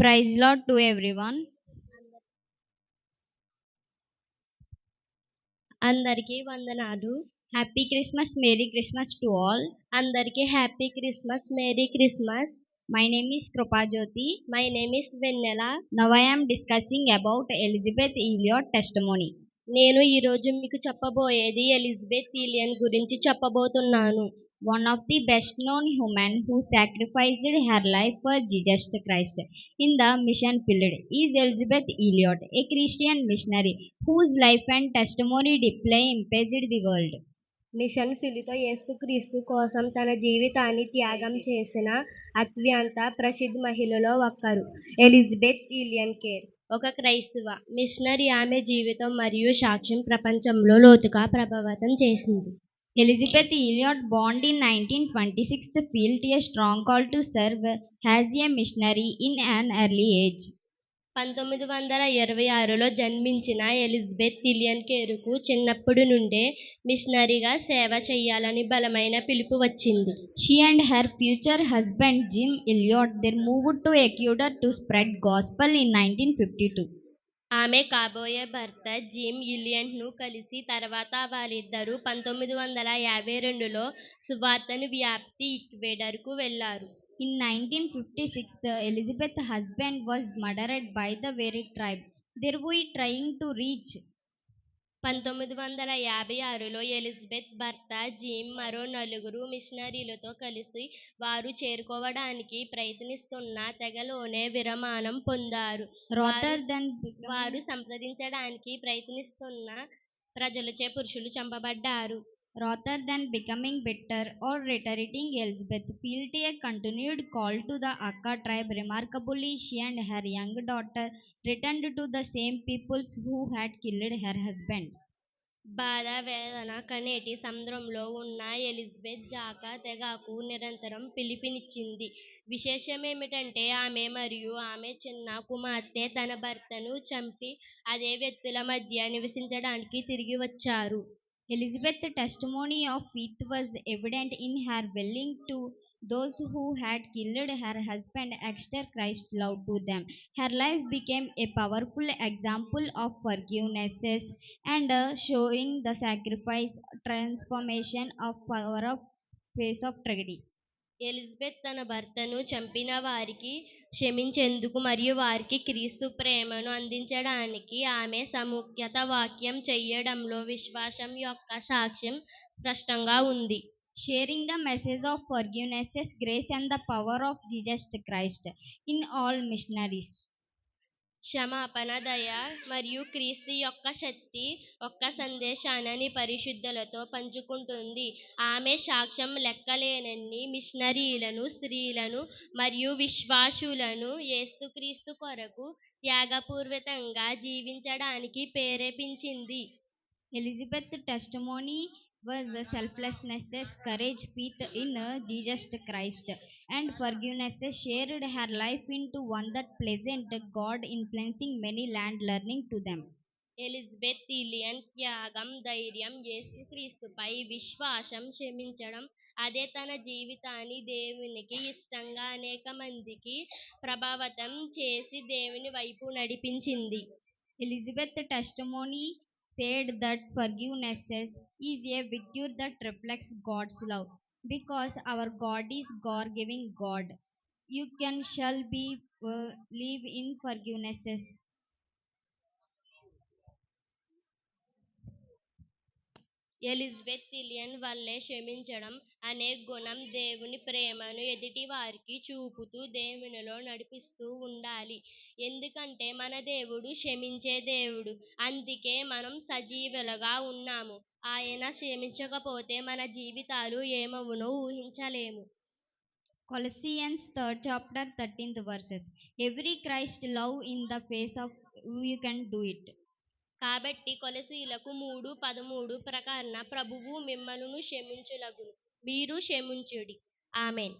Praise lot to everyone అందరికి వందనాలు. Happy Christmas merry Christmas to all అందరికి happy Christmas merry Christmas my name is Krupajyothi my name is Vennela now I am discussing about Elizabeth Elliot testimony నేను ఈరోజు మీకు చెప్పబోయేది Elizabeth Elliot గురించి చెప్పబోతున్నాను. One of the best known human who sacrificed her life for Jesus Christ in the mission field is Elizabeth Elliot a Christian missionary whose life and testimony deeply impacted the world mission ఫిలితో యేసు క్రీస్తు కోసం తన జీవితాన్ని త్యాగం చేసిన అత్యంత ప్రసిద్ధ మహిళలో ఒక్కరు ఎలిజబెత్ ఇలియన్ కేర్. ఒక క్రైస్తవ మిషనరీ ఆమె జీవితం మరియు సాక్ష్యం ప్రపంచంలో లోతుగా ప్రభావితం చేసింది. Elizabeth Elliot bond in nineteen twenty six felt a strong call to serve as a missionary in an early age పంతొమ్మిది వందల ఇరవై ఆరులో జన్మించిన ఎలిజబెత్ ఇలియన్ కేరుకు చిన్నప్పుడు నుండే మిషనరీగా సేవ చేయాలని బలమైన పిలుపు వచ్చింది. She and her future husband Jim Elliot they move to Ecuador to spread gospel in nineteen fifty two ఆమె కాబోయే భర్త జిమ్ ఇలియంట్ను కలిసి తర్వాత వారిద్దరూ పంతొమ్మిది వందల యాభై రెండులో సువార్తను వ్యాప్తి ఇక్వేడర్కు వెళ్ళారు. In nineteen fifty six Elizabeth husband was murdered by the very tribe there we trying to reach పంతొమ్మిది వందల యాభై ఆరులో ఎలిజబెత్ భర్త జిమ్ మరో నలుగురు మిషనరీలతో కలిసి వారు చేరుకోవడానికి ప్రయత్నిస్తున్న తెగలోనే విరమణం పొందారు. Rather than becoming- వారు సంప్రదించడానికి ప్రయత్నిస్తున్న ప్రజలచే పురుషులు చంపబడ్డారు. Rather than becoming bitter or retreating, Elizabeth felt a continued call to the Akka tribe. Remarkably, she and her young daughter returned to the same peoples who had killed her husband. బాధ వేదన కనేటి సముద్రంలో ఉన్న Elizabeth జాకా తెగకు నిరంతరం పిలిపినిచ్చింది విశేషమేమిటంటే ఆమె మరియు ఆమె చిన్న కుమార్తె తన భర్తను చంపి అదే వ్యక్తుల మధ్య నివసించడానికి తిరిగి వచ్చారు Elizabeth's testimony of faith was evident in her willing to those who had killed her husband extend Christ's love to them. Her life became a powerful example of forgiveness and uh, showing the sacrifice, transformation of power of face of tragedy. Elizabeth తన భర్తను చంపిన వారికి క్షమించేందుకు మరియు వారికి క్రీస్తు ప్రేమను అందించడానికి ఆమె సముఖ్యత వాక్యం చేయడంలో విశ్వాసం యొక్క సాక్ష్యం స్పష్టంగా ఉంది. Sharing the message of forgiveness grace and the power of Jesus Christ in all missionaries క్షమాపణ దయ మరియు క్రీస్తు యొక్క శక్తి ఒక్క సందేశాన్ని పరిశుద్ధులతో పంచుకుంటుంది. ఆమె సాక్ష్యం లెక్కలేనన్ని మిషనరీలను స్త్రీలను మరియు విశ్వాసులను ఏసుక్రీస్తు కొరకు త్యాగపూర్వకంగా జీవించడానికి ప్రేరేపించింది. Elizabeth testimony was selflessness, courage, faith in uh, Jesus Christ, and forgiveness. Shared her life into one that pleasant God, influencing many land learning to them. Elizabeth Elliot త్యాగం ధైర్యం యేసుక్రీస్తుపై విశ్వాసం క్షమించడం అదే తన జీవితాన్ని దేవునికి ఇష్టంగా అనేక మందికి ప్రభావితం చేసి దేవుని వైపు నడిపించింది Elizabeth's testimony said that forgiveness is a virtue that reflects God's love because our God is God giving God. You can shall be uh, live in forgiveness. Elizabeth Elliot వల్లే క్షమించడం అనే గుణం దేవుని ప్రేమను ఎదుటి వారికి చూపుతూ దేవునిలో నడిపిస్తూ ఉండాలి ఎందుకంటే మన దేవుడు క్షమించే దేవుడు అందుకే మనం సజీవులుగా ఉన్నాము ఆయన క్షమించకపోతే మన జీవితాలు ఏమవునో ఊహించలేము Colossians 3rd chapter 13th verses. Every Christ love in the face of you can do it. కాబట్టి కొలసీలకు మూడు పదమూడు ప్రకారణ ప్రభువు మిమ్మలను క్షమించులగును మీరు క్షమించుడి. ఆమెన్.